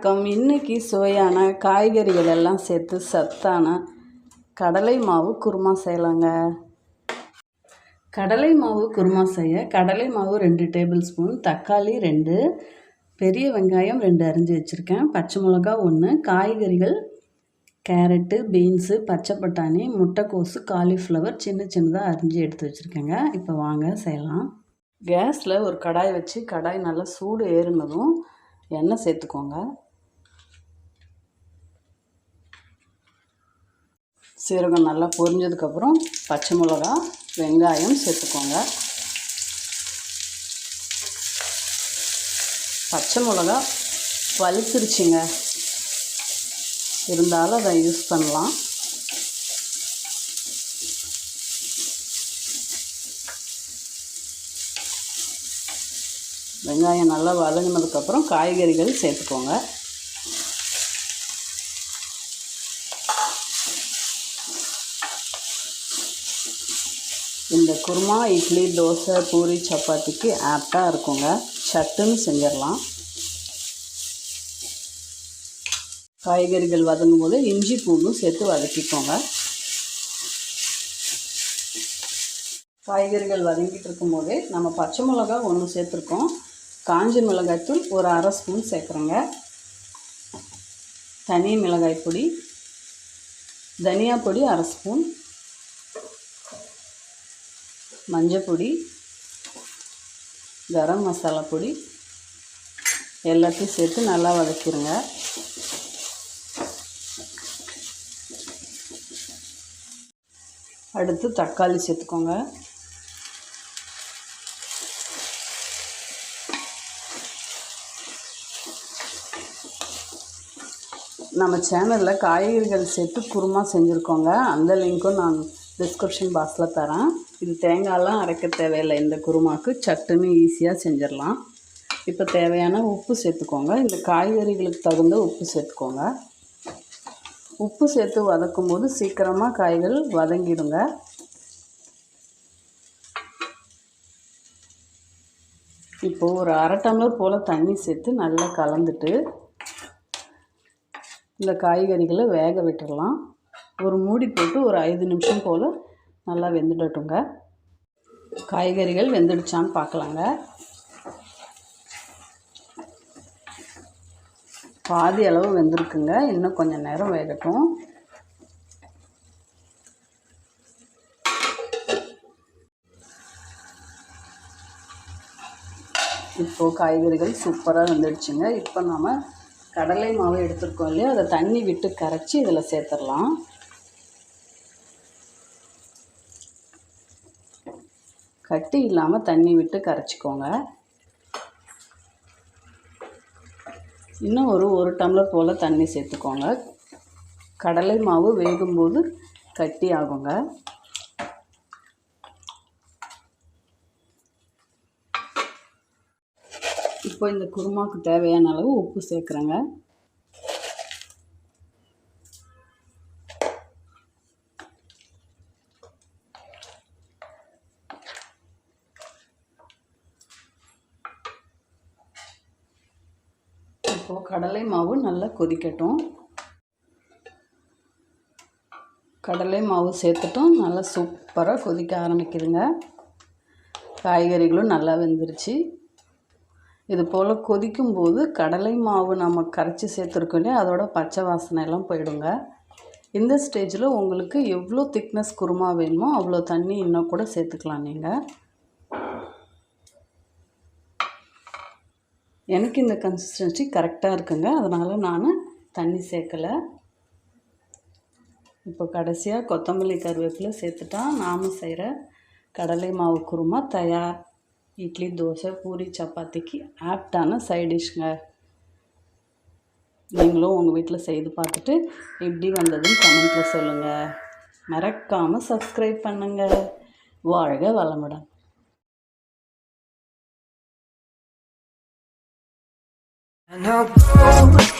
வணக்கம். இன்றைக்கி சுவையான காய்கறிகள் எல்லாம் சேர்த்து சத்தான கடலை மாவு குருமா செய்யலாங்க. கடலை மாவு குருமா செய்ய கடலை மாவு ரெண்டு டேபிள் ஸ்பூன் தக்காளி ரெண்டு பெரிய வெங்காயம் ரெண்டு அரிஞ்சு வச்சுருக்கேன். பச்சை மிளகா ஒன்று காய்கறிகள் கேரட்டு பீன்ஸு பச்சை பட்டாணி முட்டைக்கோசு காலிஃப்ளவர் சின்ன சின்னதாக அரிஞ்சு எடுத்து வச்சுருக்கேங்க. இப்போ வாங்க செய்யலாம். கேஸில் ஒரு கடாய் வச்சு கடாய் நல்லா சூடு ஏறினதும் எண்ணெய் சேர்த்துக்கோங்க. சீரகம் நல்லா பொரிஞ்சதுக்கப்புறம் பச்சை மிளகா வெங்காயம் சேர்த்துக்கோங்க. பச்சை மிளகா வலுத்துருச்சுங்க இருந்தாலும் அதை யூஸ் பண்ணலாம். வெங்காயம் நல்லா வதங்கினதுக்கப்புறம் காய்கறிகள் சேர்த்துக்கோங்க. இந்த குருமா இட்லி தோசை பூரி சப்பாத்திக்கு ஆப்டாக இருக்குங்க. சட்டுன்னு செஞ்சிடலாம். காய்கறிகள் வதங்கும் போது இஞ்சி பூண்டும் சேர்த்து வதக்கிக்கோங்க. காய்கறிகள் வதங்கிட்டு இருக்கும்போதே நம்ம பச்சை மிளகா ஒன்று சேர்த்துருக்கோம். காஞ்ச மிளகாய்த்தூள் ஒரு அரை ஸ்பூன் சேர்க்குறோங்க. தனி மிளகாய் பொடி தனியா பொடி அரை ஸ்பூன். மஞ்சள் பொடி கரம் மசாலா பொடி எல்லாத்தையும் சேர்த்து நல்லா வதக்கிடுங்க அடுத்து தக்காளி சேர்த்துக்கோங்க. நம்ம சேனலில் காய்கறிகள் சேர்த்து குருமா செஞ்சுருக்கோங்க. அந்த லிங்க்கும் நான் டிஸ்கிரிப்ஷன் பாக்ஸில் தரேன். இது தேங்காயெல்லாம் அரைக்க தேவையில்லை. இந்த குருமாக்கு சட்டுன்னு ஈஸியாக செஞ்சிடலாம். இப்போ தேவையான உப்பு சேர்த்துக்கோங்க. இந்த காய்கறிகளுக்கு தகுந்த உப்பு சேர்த்துக்கோங்க. உப்பு சேர்த்து வதக்கும் போது சீக்கிரமாக காய்கள் வதங்கிடுங்க. இப்போது ஒரு அரை டம்ளர் போல் தண்ணி சேர்த்து நல்லா கலந்துட்டு இந்த காய்கறிகளை வேக விட்டுடலாம். ஒரு மூடி போட்டு ஒரு ஐந்து நிமிஷம் போல் நல்லா வெந்துடட்டுங்க. காய்கறிகள் வெந்துடுச்சான்னு பார்க்கலாங்க. பாதி அளவு வெந்திருக்குங்க. இன்னும் கொஞ்சம் நேரம் வேகட்டும். இப்போது காய்கறிகள் சூப்பராக வந்துடுச்சுங்க. இப்போ நாம் கடலை மாவு எடுத்துருக்கோம் இல்லையா? அதை தண்ணி விட்டு கரைச்சி இதில் சேர்த்துடலாம். கட்டி இல்லாமல் தண்ணி விட்டு கரைச்சிக்கோங்க. இன்னும் ஒரு ஒரு டம்ளர் போல் தண்ணி சேர்த்துக்கோங்க. கடலை மாவு வேகும்போது கட்டி ஆகுங்க. இப்போ இந்த குருமாவுக்கு தேவையான அளவு உப்பு சேர்க்குறேங்க. இப்போது கடலை மாவு நல்லா கொதிக்கட்டும். கடலை மாவு சேர்த்துட்டும் நல்லா சூப்பராக கொதிக்க ஆரம்பிக்குதுங்க. காய்கறிகளும் நல்லா வெந்துருச்சு. இது போல் கொதிக்கும்போது கடலை மாவு நம்ம கரைச்சி சேர்த்துருக்கோம் இல்லையா? அதோட பச்சை வாசனை எல்லாம் போயிடுங்க. இந்த ஸ்டேஜில் உங்களுக்கு எவ்வளோ திக்னஸ் குருமா வேணுமோ அவ்வளோ தண்ணி இன்னும் கூட சேர்த்துக்கலாம் நீங்கள் எனக்கு இந்த கன்சிஸ்டன்சி கரெக்டாக இருக்குங்க. அதனால் நான் தண்ணி சேர்க்கலை. இப்போ கடைசியாக கொத்தமல்லி கருவேப்பிலை சேர்த்துட்டா நாம் செய்கிற கடலை மாவு குருமா தயார். இட்லி தோசை பூரி சப்பாத்திக்கு ஆப்டான சைடிஷ்ங்க நீங்களும் உங்கள் வீட்டில் செய்து பார்த்துட்டு எப்படி வந்ததுன்னு கமெண்ட்டில் சொல்லுங்கள் மறக்காமல் சப்ஸ்கிரைப் பண்ணுங்கள் வாழ்க வளமுடன். And I'll go.